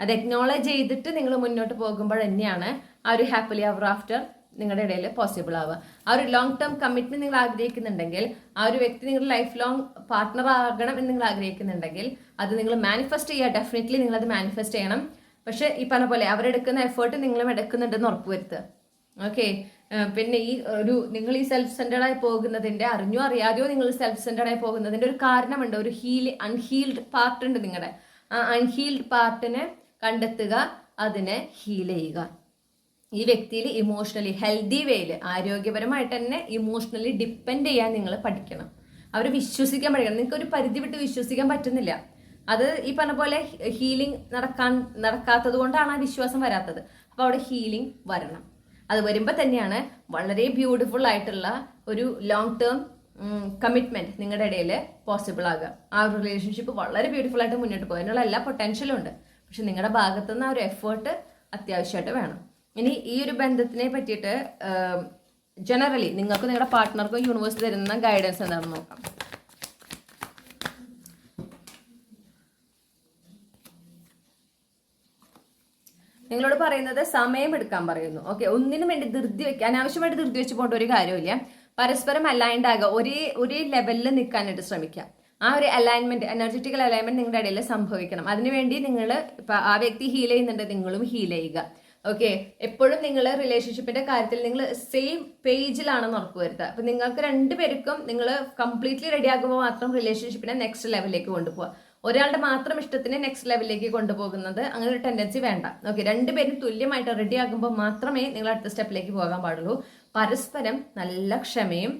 അത് എക്നോളജ് ചെയ്തിട്ട് നിങ്ങൾ മുന്നോട്ട് പോകുമ്പോൾ തന്നെയാണ് ആ ഒരു ഹാപ്പിലി അവർ ആഫ്റ്റർ നിങ്ങളുടെ ഇടയിൽ പോസിബിൾ ആവുക. ആ ഒരു ലോങ് ടേം കമ്മിറ്റ്മെന്റ് നിങ്ങൾ ആഗ്രഹിക്കുന്നുണ്ടെങ്കിൽ ആ ഒരു വ്യക്തി നിങ്ങളുടെ ലൈഫ് ലോങ് പാർട്ട്ണർ ആകണം എന്ന് നിങ്ങൾ ആഗ്രഹിക്കുന്നുണ്ടെങ്കിൽ അത് നിങ്ങൾ മാനിഫെസ്റ്റ് ചെയ്യുക. ഡെഫിനറ്റ്ലി നിങ്ങൾ അത് മാനിഫെസ്റ്റ് ചെയ്യണം. പക്ഷേ ഈ പറഞ്ഞ പോലെ അവരെടുക്കുന്ന എഫേർട്ട് നിങ്ങളും എടുക്കുന്നുണ്ടെന്ന് ഉറപ്പുവരുത്തുക ഓക്കെ പിന്നെ ഈ ഒരു നിങ്ങൾ ഈ സെൽഫ് സെന്റേഡായി പോകുന്നതിന്റെ അറിഞ്ഞോ അറിയാതെയോ നിങ്ങൾ സെൽഫ് സെന്റേഡായി പോകുന്നതിന്റെ ഒരു കാരണമുണ്ട്. ഒരു ഹീൽ അൺഹീൽഡ് പാർട്ട് ഉണ്ട് നിങ്ങളുടെ ആ അൺഹീൽഡ് പാർട്ടിനെ കണ്ടെത്തുക അതിനെ ഹീൽ ചെയ്യുക. ഈ വ്യക്തിയിൽ ഇമോഷണലി ഹെൽത്തി വേയിൽ ആരോഗ്യപരമായിട്ട് തന്നെ ഇമോഷണലി ഡിപ്പെൻഡ് ചെയ്യാൻ നിങ്ങൾ പഠിക്കണം. അവർ വിശ്വസിക്കാൻ പഠിക്കണം. നിങ്ങൾക്ക് ഒരു പരിധി വിട്ട് വിശ്വസിക്കാൻ പറ്റുന്നില്ല. അത് ഈ പറഞ്ഞ പോലെ ഹീലിംഗ് നടക്കാൻ നടക്കാത്തത് കൊണ്ടാണ് ആ വിശ്വാസം വരാത്തത്. അപ്പോൾ അവിടെ ഹീലിംഗ് വരണം. അത് വരുമ്പോൾ തന്നെയാണ് വളരെ ബ്യൂട്ടിഫുൾ ആയിട്ടുള്ള ഒരു ലോങ് ടേം കമ്മിറ്റ്മെന്റ് നിങ്ങളുടെ ഇടയിൽ പോസിബിൾ ആകുക. ആ ഒരു റിലേഷൻഷിപ്പ് വളരെ ബ്യൂട്ടിഫുൾ ആയിട്ട് മുന്നോട്ട് പോകും. അതിനുള്ള എല്ലാ പൊട്ടൻഷ്യലും ഉണ്ട്. പക്ഷെ നിങ്ങളുടെ ഭാഗത്തുനിന്ന് ആ ഒരു എഫേർട്ട് അത്യാവശ്യമായിട്ട് വേണം. ഇനി ഈ ഒരു ബന്ധത്തിനെ പറ്റിയിട്ട് ജനറലി നിങ്ങൾക്ക് നിങ്ങളുടെ പാർട്ട്ണർക്കും യൂണിവേഴ്സ് തരുന്ന ഗൈഡൻസ് എന്താണെന്ന് നോക്കാം. നിങ്ങളോട് പറയുന്നത് സമയമെടുക്കാൻ പറയുന്നു. ഓക്കെ ഒന്നിനും വേണ്ടി ധൃതി വെക്കുക അനാവശ്യമായിട്ട് ധൃതി വെച്ച് പോകേണ്ട ഒരു കാര്യമില്ല പരസ്പരം അലൈൻഡ് ആകുക. ഒരേ ഒരേ ലെവലിൽ നിൽക്കാനായിട്ട് ശ്രമിക്കുക. ആ ഒരു അലൈൻമെന്റ് എനർജറ്റിക്കൽ അലൈൻമെന്റ് നിങ്ങളുടെ ഇടയിൽ സംഭവിക്കണം. അതിനുവേണ്ടി നിങ്ങൾ ഇപ്പൊ ആ വ്യക്തി ഹീൽ ചെയ്യുന്നുണ്ട് നിങ്ങളും ഹീൽ ചെയ്യുക. ഓക്കെ എപ്പോഴും നിങ്ങൾ റിലേഷൻഷിപ്പിന്റെ കാര്യത്തിൽ നിങ്ങൾ സെയിം പേജിലാണെന്ന് ഉറപ്പ് വരുത്തുക. അപ്പൊ നിങ്ങൾക്ക് രണ്ടുപേർക്കും നിങ്ങൾ കംപ്ലീറ്റ്ലി റെഡി ആകുമ്പോൾ മാത്രം റിലേഷൻഷിപ്പിനെ നെക്സ്റ്റ് ലെവലിലേക്ക് കൊണ്ടുപോകുക ഒരാളുടെ മാത്രം ഇഷ്ടത്തിന് നെക്സ്റ്റ് ലെവലിലേക്ക് കൊണ്ടുപോകുന്നത് അങ്ങനെ ഒരു ടെൻഡൻസി വേണ്ട. ഓക്കെ രണ്ടുപേരും തുല്യമായിട്ട് റെഡി ആകുമ്പോൾ മാത്രമേ നിങ്ങൾ അടുത്ത സ്റ്റെപ്പിലേക്ക് പോകാൻ പാടുള്ളൂ. പരസ്പരം നല്ല ക്ഷമയും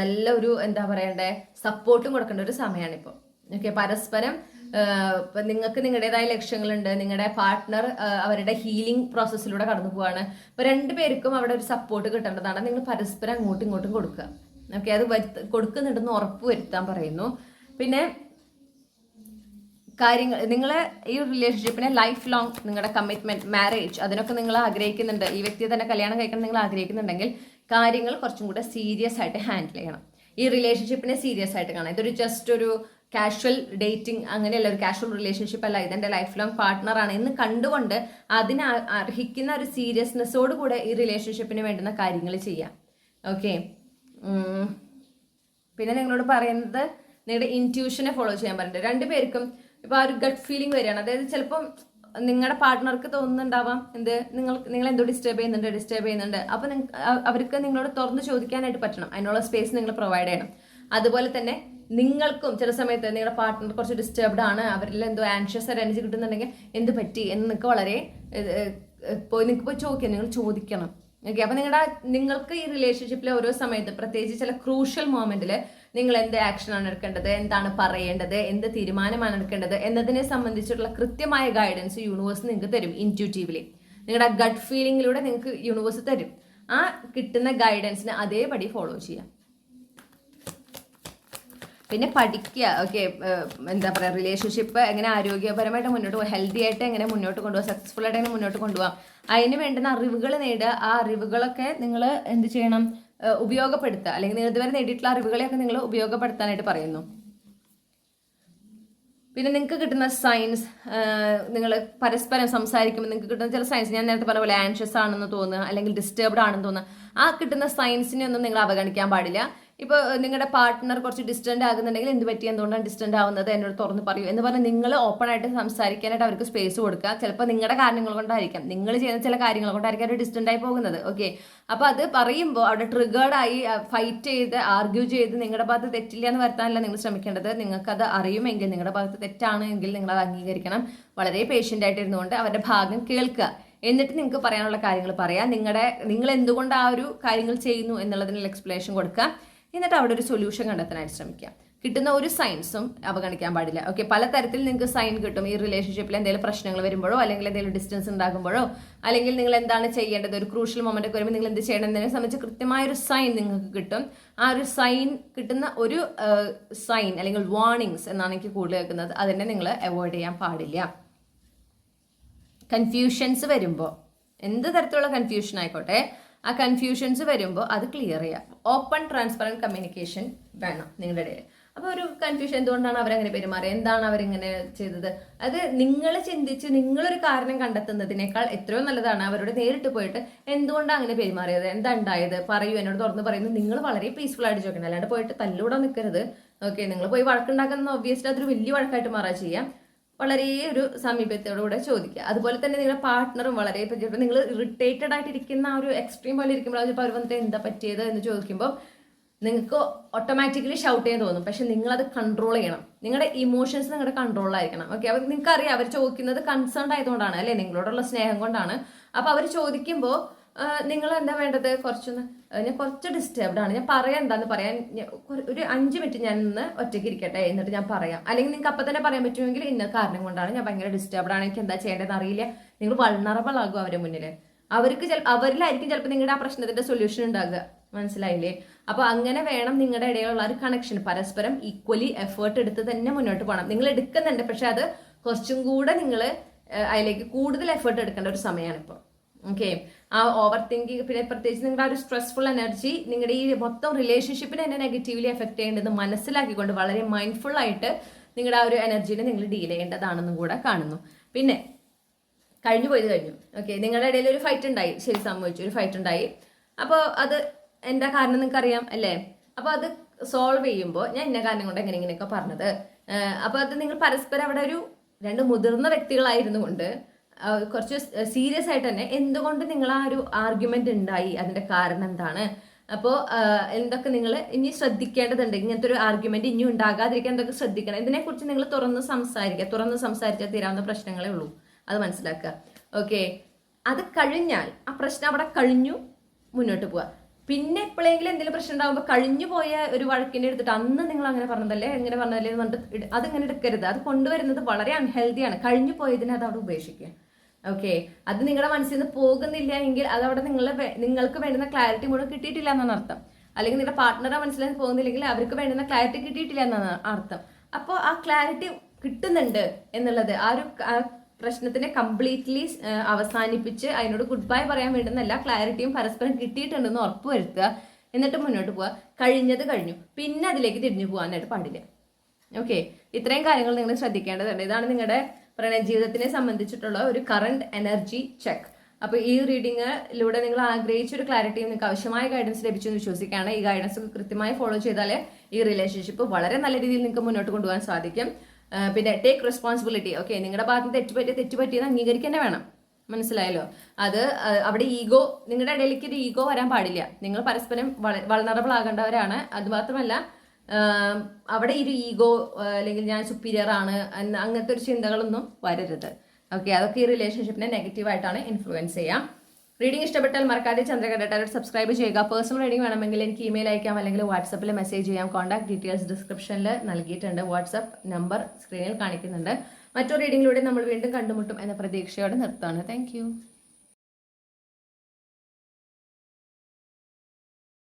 നല്ല ഒരു എന്താ പറയണ്ടേ സപ്പോർട്ടും കൊടുക്കേണ്ട ഒരു സമയമാണ് ഇപ്പോൾ ഓക്കെ പരസ്പരം നിങ്ങൾക്ക് നിങ്ങളുടേതായ ലക്ഷ്യങ്ങളുണ്ട് നിങ്ങളുടെ പാർട്ട്ണർ അവരുടെ ഹീലിംഗ് പ്രോസസ്സിലൂടെ കടന്നു പോവാണ്. ഇപ്പൊ രണ്ടുപേർക്കും അവിടെ ഒരു സപ്പോർട്ട് കിട്ടേണ്ടതാണ്. നിങ്ങൾ പരസ്പരം അങ്ങോട്ടും ഇങ്ങോട്ടും കൊടുക്കുക. ഓക്കെ അത് കൊടുക്കുന്നുണ്ടെന്ന് ഉറപ്പ് വരുത്താൻ പറയുന്നു. പിന്നെ കാര്യങ്ങൾ നിങ്ങൾ ഈ റിലേഷൻഷിപ്പിനെ ലൈഫ് ലോങ് നിങ്ങളുടെ കമ്മിറ്റ്മെന്റ് മാരേജ് അതിനൊക്കെ നിങ്ങൾ ആഗ്രഹിക്കുന്നുണ്ട്. ഈ വ്യക്തിയെ തന്നെ കല്യാണം കഴിക്കണം നിങ്ങൾ ആഗ്രഹിക്കുന്നുണ്ടെങ്കിൽ കാര്യങ്ങൾ കുറച്ചും കൂടെ സീരിയസ് ആയിട്ട് ഹാൻഡിൽ ചെയ്യണം. ഈ റിലേഷൻഷിപ്പിനെ സീരിയസ് ആയിട്ട് കാണാം ഇതൊരു ജസ്റ്റ് ഒരു കാഷ്വൽ ഡേറ്റിംഗ് അങ്ങനെയല്ല ഒരു കാഷ്വൽ റിലേഷൻഷിപ്പ് അല്ല. ഇതെന്റെ ലൈഫ് ലോങ് പാർട്ട്ണറാണ് എന്ന് കണ്ടുകൊണ്ട് അതിന് അർഹിക്കുന്ന ഒരു സീരിയസ്നെസ്സോട് കൂടെ ഈ റിലേഷൻഷിപ്പിന് വേണ്ടുന്ന കാര്യങ്ങൾ ചെയ്യാം. ഓക്കെ പിന്നെ നിങ്ങളോട് പറയുന്നത് നിങ്ങളുടെ ഇന്റ്യൂഷനെ ഫോളോ ചെയ്യാൻ പറഞ്ഞിട്ട്. രണ്ടുപേർക്കും ഇപ്പൊ ആ ഒരു ഗട്ട് ഫീലിംഗ് വരികയാണ്. അതായത് ചിലപ്പം നിങ്ങളുടെ പാർട്ട്ണർക്ക് തോന്നുന്നുണ്ടാവാം എന്ത് നിങ്ങൾ നിങ്ങൾ എന്തോ ഡിസ്റ്റർബ് ചെയ്യുന്നുണ്ട് ഡിസ്റ്റർബ് ചെയ്യുന്നുണ്ട്. അപ്പൊ അവർക്ക് നിങ്ങളോട് തുറന്ന് ചോദിക്കാനായിട്ട് പറ്റണം. അതിനുള്ള സ്പേസ് നിങ്ങൾ പ്രൊവൈഡ് ചെയ്യണം. അതുപോലെ തന്നെ നിങ്ങൾക്കും ചില സമയത്ത് നിങ്ങളുടെ പാർട്ട്ണർ കുറച്ച് ഡിസ്റ്റർബ്ഡ് ആണ് അവരിൽ എന്തോ ആൻഷ്യസ് ആയിട്ട് എനർജി കിട്ടുന്നുണ്ടെങ്കിൽ എന്ത് പറ്റി എന്ന് നിങ്ങൾക്ക് വളരെ പോയി നിങ്ങൾക്ക് പോയി ചോദിക്കാം നിങ്ങൾ ചോദിക്കണം. ഓക്കെ അപ്പൊ നിങ്ങളുടെ നിങ്ങൾക്ക് ഈ റിലേഷൻഷിപ്പിലെ ഓരോ സമയത്ത് പ്രത്യേകിച്ച് ചില ക്രൂഷ്യൽ മൊമെന്റിൽ നിങ്ങൾ എന്ത് ആക്ഷൻ ആണ് എടുക്കേണ്ടത്? എന്താണ് പറയേണ്ടത്? എന്ത് തീരുമാനമാണ് എടുക്കേണ്ടത്? എന്നതിനെ സംബന്ധിച്ചിട്ടുള്ള കൃത്യമായ ഗൈഡൻസ് യൂണിവേഴ്സ് നിങ്ങൾക്ക് തരും ഇന്റ്യൂട്ടീവ്ലി നിങ്ങളുടെ ഗട്ട് ഫീലിംഗിലൂടെ നിങ്ങൾക്ക് യൂണിവേഴ്സ് തരും. ആ കിട്ടുന്ന ഗൈഡൻസിനെ അതേപടി ഫോളോ ചെയ്യാം. പിന്നെ പഠിക്കുക ഓക്കെ എന്താ പറയുക റിലേഷൻഷിപ്പ് എങ്ങനെ ആരോഗ്യപരമായിട്ട് മുന്നോട്ട് പോകാം ഹെൽത്തി ആയിട്ട് എങ്ങനെ മുന്നോട്ട് കൊണ്ടുപോകാം സക്സസ്ഫുൾ ആയിട്ട് എങ്ങനെ മുന്നോട്ട് കൊണ്ടുപോകാം അതിന് വേണ്ടുന്ന അറിവുകൾ നേടുക ആ അറിവുകളൊക്കെ നിങ്ങൾ എന്ത് ചെയ്യണം? ഉപയോഗപ്പെടുത്തുക. അല്ലെങ്കിൽ നിങ്ങൾ ഇതുവരെ നേടിയിട്ടുള്ള അറിവുകളെയൊക്കെ നിങ്ങൾ ഉപയോഗപ്പെടുത്താനായിട്ട് പറയുന്നു. പിന്നെ നിങ്ങൾക്ക് കിട്ടുന്ന സയൻസ് നിങ്ങൾ പരസ്പരം സംസാരിക്കുമ്പോൾ നിങ്ങൾക്ക് കിട്ടുന്ന ചില സയൻസ് ഞാൻ നേരത്തെ പറഞ്ഞ പോലെ ആൻഷ്യസ് ആണെന്ന് തോന്നുക അല്ലെങ്കിൽ ഡിസ്റ്റർബ്ഡ് ആണെന്ന് തോന്നുക ആ കിട്ടുന്ന സയൻസിനെ ഒന്നും നിങ്ങൾ അവഗണിക്കാൻ പാടില്ല. ഇപ്പോൾ നിങ്ങളുടെ പാർട്ട്ണർ കുറച്ച് ഡിസ്റ്റന്റ് ആകുന്നുണ്ടെങ്കിൽ എന്ത് പറ്റി? എന്തുകൊണ്ടാണ് ഡിസ്റ്റന്റ് ആവുന്നത്? എന്നോട് തുറന്ന് പറയൂ. എന്ന് പറഞ്ഞാൽ നിങ്ങൾ ഓപ്പൺ ആയിട്ട് സംസാരിക്കാനായിട്ട് അവർക്ക് സ്പേസ് കൊടുക്കുക. ചിലപ്പോൾ നിങ്ങളുടെ കാരണങ്ങൾ കൊണ്ടായിരിക്കാം. നിങ്ങൾ ചെയ്യുന്ന ചില കാര്യങ്ങൾ കൊണ്ടായിരിക്കും അവർ ഡിസ്റ്റന്റ് ആയി പോകുന്നത്. ഓക്കെ അപ്പോൾ അത് പറയുമ്പോൾ അവിടെ ട്രിഗേർഡ് ആയി ഫൈറ്റ് ചെയ്ത് ആർഗ്യൂ ചെയ്ത് നിങ്ങളുടെ ഭാഗത്ത് തെറ്റില്ല എന്ന് വരുത്താനല്ല നിങ്ങൾ ശ്രമിക്കേണ്ടത്. നിങ്ങൾക്കത് അറിയുമെങ്കിൽ നിങ്ങളുടെ ഭാഗത്ത് തെറ്റാണ് എങ്കിൽ നിങ്ങൾ അത് അംഗീകരിക്കണം. വളരെ പേഷ്യന്റ് ആയിട്ട് ഇരുന്നുകൊണ്ട് അവരുടെ ഭാഗം കേൾക്കുക. എന്നിട്ട് നിങ്ങൾക്ക് പറയാനുള്ള കാര്യങ്ങൾ പറയാം. നിങ്ങളുടെ നിങ്ങൾ എന്തുകൊണ്ട് ആ ഒരു കാര്യങ്ങൾ ചെയ്യുന്നു എന്നുള്ളതിനുള്ള എക്സ്പ്ലനേഷൻ കൊടുക്കുക. എന്നിട്ട് അവിടെ ഒരു സൊല്യൂഷൻ കണ്ടെത്താനായിട്ട് ശ്രമിക്കുക കിട്ടുന്ന ഒരു സയൻസും അവഗണിക്കാൻ പാടില്ല. ഓക്കെ പല തരത്തിൽ നിങ്ങൾക്ക് സൈൻ കിട്ടും. ഈ റിലേഷൻഷിപ്പിൽ എന്തെങ്കിലും പ്രശ്നങ്ങൾ വരുമ്പോഴോ അല്ലെങ്കിൽ എന്തെങ്കിലും ഡിസ്റ്റൻസ് ഉണ്ടാകുമ്പോഴോ അല്ലെങ്കിൽ നിങ്ങൾ എന്താണ് ചെയ്യേണ്ടത്? ഒരു ക്രൂഷ്യൽ മൊമെന്റ് ഒക്കെ വരുമ്പോൾ നിങ്ങൾ എന്ത് ചെയ്യണം എന്നതിനെ സംബന്ധിച്ച് കൃത്യമായ ഒരു സൈൻ നിങ്ങൾക്ക് കിട്ടും. ആ ഒരു സൈൻ കിട്ടുന്ന ഒരു സൈൻ അല്ലെങ്കിൽ വാർണിങ്സ് എന്നാണ് എനിക്ക് കൂടുതൽ കേൾക്കുന്നത്. അതിനെ നിങ്ങൾ അവോയ്ഡ് ചെയ്യാൻ പാടില്ല. കൺഫ്യൂഷൻസ് വരുമ്പോൾ എന്ത് തരത്തിലുള്ള കൺഫ്യൂഷൻ ആയിക്കോട്ടെ ആ കൺഫ്യൂഷൻസ് വരുമ്പോൾ അത് ക്ലിയർ ചെയ്യാം. ഓപ്പൺ ട്രാൻസ്പെറന്റ് കമ്മ്യൂണിക്കേഷൻ വേണം നിങ്ങളുടെ ഇടയിൽ. അപ്പോൾ ഒരു കൺഫ്യൂഷൻ എന്തുകൊണ്ടാണ് അവരങ്ങനെ പെരുമാറിയത് എന്താണ് അവരിങ്ങനെ ചെയ്തത്? അത് നിങ്ങൾ ചിന്തിച്ച് നിങ്ങളൊരു കാരണം കണ്ടെത്തുന്നതിനേക്കാൾ എത്രയോ നല്ലതാണ് അവരോട് നേരിട്ട് പോയിട്ട് എന്തുകൊണ്ടാണ് അങ്ങനെ പെരുമാറിയത്? എന്താ ഉണ്ടായത്? പറയൂ എന്നോട് തുറന്ന് പറയുന്നത് നിങ്ങൾ വളരെ പീസ്ഫുൾ ആയിട്ട് ചോദിക്കണം. അല്ലാണ്ട് പോയിട്ട് തല്ലൂടെ നിൽക്കരുത് ഓക്കെ നിങ്ങൾ പോയി വഴക്കുണ്ടാക്കുന്ന ഒബ്വിയസ്ലി അതൊരു വലിയ വഴക്കായിട്ട് മാറാ ചെയ്യാം. വളരെ ഒരു സമീപത്തോടുകൂടെ ചോദിക്കുക. അതുപോലെ തന്നെ നിങ്ങളുടെ പാർട്ട്ണറും വളരെ ചിലപ്പോൾ നിങ്ങൾ ഇറിറ്റേറ്റഡ് ആയിട്ട് ഇരിക്കുന്ന ആ ഒരു എക്സ്ട്രീം പോലെ ഇരിക്കുമ്പോൾ ചിലപ്പോൾ അവർ വന്നിട്ട് എന്താ പറ്റിയത് എന്ന് ചോദിക്കുമ്പോൾ നിങ്ങൾക്ക് ഓട്ടോമാറ്റിക്കലി ഷൗട്ട് ചെയ്യാൻ തോന്നും. പക്ഷെ നിങ്ങളത് കൺട്രോൾ ചെയ്യണം. നിങ്ങളുടെ ഇമോഷൻസ് നിങ്ങളുടെ കൺട്രോളിലായിരിക്കണം ഓക്കെ അപ്പോൾ നിങ്ങൾക്ക് അറിയാം അവർ ചോദിക്കുന്നത് കൺസേൺ ആയതുകൊണ്ടാണ് അല്ലേ? നിങ്ങളോടുള്ള സ്നേഹം കൊണ്ടാണ്. അപ്പോൾ അവർ ചോദിക്കുമ്പോൾ നിങ്ങൾ എന്താ വേണ്ടത്? കുറച്ചൊന്ന് ഞാൻ കുറച്ച് ഡിസ്റ്റർബ്ഡ് ആണ്. ഞാൻ പറയാം എന്താന്ന് പറയാൻ ഒരു- അഞ്ച് മിനിറ്റ് ഞാൻ ഇന്ന് ഒറ്റയ്ക്ക് ഇരിക്കട്ടെ എന്നിട്ട് ഞാൻ പറയാം. അല്ലെങ്കിൽ നിങ്ങൾക്ക് അപ്പം തന്നെ പറയാൻ പറ്റുമെങ്കിൽ ഇന്ന കാരണം കൊണ്ടാണ് ഞാൻ ഭയങ്കര ഡിസ്റ്റർബ്ഡ് ആണ്. എനിക്ക് എന്താ ചെയ്യേണ്ടതെന്ന് അറിയില്ല. നിങ്ങൾ വൾണറബിൾ ആകും അവരുടെ മുന്നിൽ. അവർക്ക് അവരിലായിരിക്കും ചിലപ്പോൾ നിങ്ങളുടെ ആ പ്രശ്നത്തിന്റെ സൊല്യൂഷൻ ഉണ്ടാകുക മനസ്സിലായില്ലേ? അപ്പൊ അങ്ങനെ വേണം നിങ്ങളുടെ ഇടയിലുള്ള ഒരു കണക്ഷൻ പരസ്പരം ഈക്വലി എഫേർട്ട് എടുത്ത് തന്നെ മുന്നോട്ട് പോകണം. നിങ്ങൾ എടുക്കുന്നുണ്ട് പക്ഷെ അത് കുറച്ചും കൂടെ നിങ്ങൾ അതിലേക്ക് കൂടുതൽ എഫേർട്ട് എടുക്കേണ്ട ഒരു സമയമാണ് ഇപ്പോൾ. ഓക്കെ ആ ഓവർ തിങ്കിങ് പിന്നെ പ്രത്യേകിച്ച് നിങ്ങളുടെ ആ ഒരു സ്ട്രെസ്ഫുൾ എനർജി നിങ്ങളുടെ ഈ മൊത്തം റിലേഷൻഷിപ്പിനെ തന്നെ നെഗറ്റീവ്ലി എഫക്ട് ചെയ്യേണ്ടത് മനസ്സിലാക്കിക്കൊണ്ട് വളരെ മൈൻഡ്ഫുൾ ആയിട്ട് നിങ്ങളുടെ ആ ഒരു എനർജിനെ നിങ്ങൾ ഡീൽ ചെയ്യേണ്ടതാണെന്നും കൂടെ കാണുന്നു. പിന്നെ കഴിഞ്ഞു പോയത് കഴിഞ്ഞു. ഓക്കെ നിങ്ങളുടെ ഇടയിൽ ഒരു ഫൈറ്റ് ഉണ്ടായി. ശരി സംഭവിച്ചു. ഒരു ഫൈറ്റ് ഉണ്ടായി. അപ്പോൾ അത് എന്താ കാരണം നിങ്ങൾക്ക് അറിയാം അല്ലേ? അപ്പോൾ അത് സോൾവ് ചെയ്യുമ്പോൾ ഞാൻ ഇന്ന കാരണം കൊണ്ട് എങ്ങനെ ഇങ്ങനെയൊക്കെ പറഞ്ഞത്. അപ്പോൾ അത് നിങ്ങൾ പരസ്പരം അവിടെ ഒരു രണ്ട് മുതിർന്ന വ്യക്തികളായിരുന്നു കൊണ്ട് കുറച്ച് സീരിയസ് ആയിട്ട് തന്നെ എന്തുകൊണ്ട് നിങ്ങൾ ആ ഒരു ആർഗ്യുമെന്റ് ഉണ്ടായി? അതിന്റെ കാരണം എന്താണ്? അപ്പോൾ എന്തൊക്കെ നിങ്ങൾ ഇനി ശ്രദ്ധിക്കേണ്ടതുണ്ട്? ഇങ്ങനത്തെ ഒരു ആർഗ്യുമെന്റ് ഇനി ഉണ്ടാകാതിരിക്കാൻ എന്തൊക്കെ ശ്രദ്ധിക്കണം? ഇതിനെക്കുറിച്ച് നിങ്ങൾ തുറന്ന് സംസാരിക്കുക തുറന്ന് സംസാരിച്ചാൽ തീരാവുന്ന പ്രശ്നങ്ങളേ ഉള്ളൂ. അത് മനസ്സിലാക്കുക. ഓക്കെ അത് കഴിഞ്ഞാൽ ആ പ്രശ്നം അവിടെ കഴിഞ്ഞു മുന്നോട്ട് പോവുക. പിന്നെ എപ്പോഴെങ്കിലും എന്തെങ്കിലും പ്രശ്നം ഉണ്ടാകുമ്പോൾ കഴിഞ്ഞു പോയ ഒരു വഴക്കിന്റെ എടുത്തിട്ട് അന്ന് നിങ്ങൾ അങ്ങനെ പറഞ്ഞതല്ലേ? എങ്ങനെ പറഞ്ഞതല്ലേ എന്ന് പറഞ്ഞിട്ട് അത് അതിങ്ങനെ എടുക്കരുത്. അത് കൊണ്ടുവരുന്നത് വളരെ അൺഹെൽത്തിയാണ് കഴിഞ്ഞു പോയതിനെ അത് അവിടെ ഉപേക്ഷിക്കുക. ഓക്കെ അത് നിങ്ങളുടെ മനസ്സിൽ നിന്ന് പോകുന്നില്ല എങ്കിൽ അതവിടെ നിങ്ങളെ നിങ്ങൾക്ക് വേണ്ടുന്ന ക്ലാരിറ്റി മുഴുവൻ കിട്ടിയിട്ടില്ല എന്നാണ് അർത്ഥം. അല്ലെങ്കിൽ നിങ്ങളുടെ പാർട്ട്ണറെ നിന്ന് പോകുന്നില്ലെങ്കിൽ അവർക്ക് വേണ്ടുന്ന ക്ലാരിറ്റി കിട്ടിയിട്ടില്ല എന്നാണ് അർത്ഥം. അപ്പോൾ ആ ക്ലാരിറ്റി കിട്ടുന്നുണ്ട് എന്നുള്ളത് ആ ഒരു പ്രശ്നത്തിനെ കംപ്ലീറ്റ്ലി അവസാനിപ്പിച്ച് അതിനോട് ഗുഡ് ബൈ പറയാൻ വേണ്ടുന്നല്ല ക്ലാരിറ്റിയും പരസ്പരം കിട്ടിയിട്ടുണ്ടെന്ന് ഉറപ്പ് വരുത്തുക. എന്നിട്ട് മുന്നോട്ട് പോവുക. കഴിഞ്ഞത് കഴിഞ്ഞു. പിന്നെ അതിലേക്ക് തിരിഞ്ഞു പോകാനായിട്ട് പാടില്ല. ഓക്കെ ഇത്രയും കാര്യങ്ങൾ നിങ്ങൾ ശ്രദ്ധിക്കേണ്ടതുണ്ട്. ഇതാണ് നിങ്ങളുടെ പ്രണയ ജീവിതത്തിനെ സംബന്ധിച്ചിട്ടുള്ള ഒരു കറണ്ട് എനർജി ചെക്ക് അപ്പൊ ഈ റീഡിങ്ങിലൂടെ നിങ്ങൾ ആഗ്രഹിച്ച ഒരു ക്ലാരിറ്റി നിങ്ങൾക്ക് ആവശ്യമായ ഗൈഡൻസ് ലഭിച്ചു എന്ന് വിശ്വസിക്കുകയാണ്. ഈ ഗൈഡൻസ് കൃത്യമായി ഫോളോ ചെയ്താൽ ഈ റിലേഷൻഷിപ്പ് വളരെ നല്ല രീതിയിൽ നിങ്ങൾക്ക് മുന്നോട്ട് കൊണ്ടുപോകാൻ സാധിക്കും. പിന്നെ ടേക്ക് റെസ്പോൺസിബിലിറ്റി ഓക്കെ നിങ്ങളുടെ ഭാഗത്ത് തെറ്റുപറ്റിയ തെറ്റുപറ്റിയത് അംഗീകരിക്കാൻ വേണം. മനസ്സിലായല്ലോ? അത് അവിടെ ഈഗോ നിങ്ങളുടെ ഇടയിലേക്ക് ഒരു ഈഗോ വരാൻ പാടില്ല. നിങ്ങൾ പരസ്പരം വളണറബിൾ ആകേണ്ടവരാണ്. അത് മാത്രമല്ല അവിടെ ഒരു ഈഗോ അല്ലെങ്കിൽ ഞാൻ സുപ്പീരിയർ ആണ് എന്ന അങ്ങനത്തെ ഒരു ചിന്തകളൊന്നും വരരുത്. ഓക്കെ അതൊക്കെ ഈ റിലേഷൻഷിപ്പിനെ നെഗറ്റീവായിട്ടാണ് ഇൻഫ്ലുവൻസ് ചെയ്യാം. റീഡിംഗ് ഇഷ്ടപ്പെട്ടാൽ മറക്കാതെ ചന്ദ്രകണ്ഠ സബ്സ്ക്രൈബ് ചെയ്യുക. പേഴ്സണൽ റീഡിംഗ് വേണമെങ്കിൽ എനിക്ക് ഇമെയിൽ അയക്കാം അല്ലെങ്കിൽ വാട്സപ്പിൽ മെസ്സേജ് ചെയ്യാം. കോൺടാക്ട് ഡീറ്റെയിൽസ് ഡിസ്ക്രിപ്ഷനിൽ നൽകിയിട്ടുണ്ട്. വാട്സപ്പ് നമ്പർ സ്ക്രീനിൽ കാണിക്കുന്നുണ്ട്. മറ്റൊരു റീഡിങ്ങിലൂടെ നമ്മൾ വീണ്ടും കണ്ടുമുട്ടും എന്ന പ്രതീക്ഷയോടെ നിർത്താണ് താങ്ക്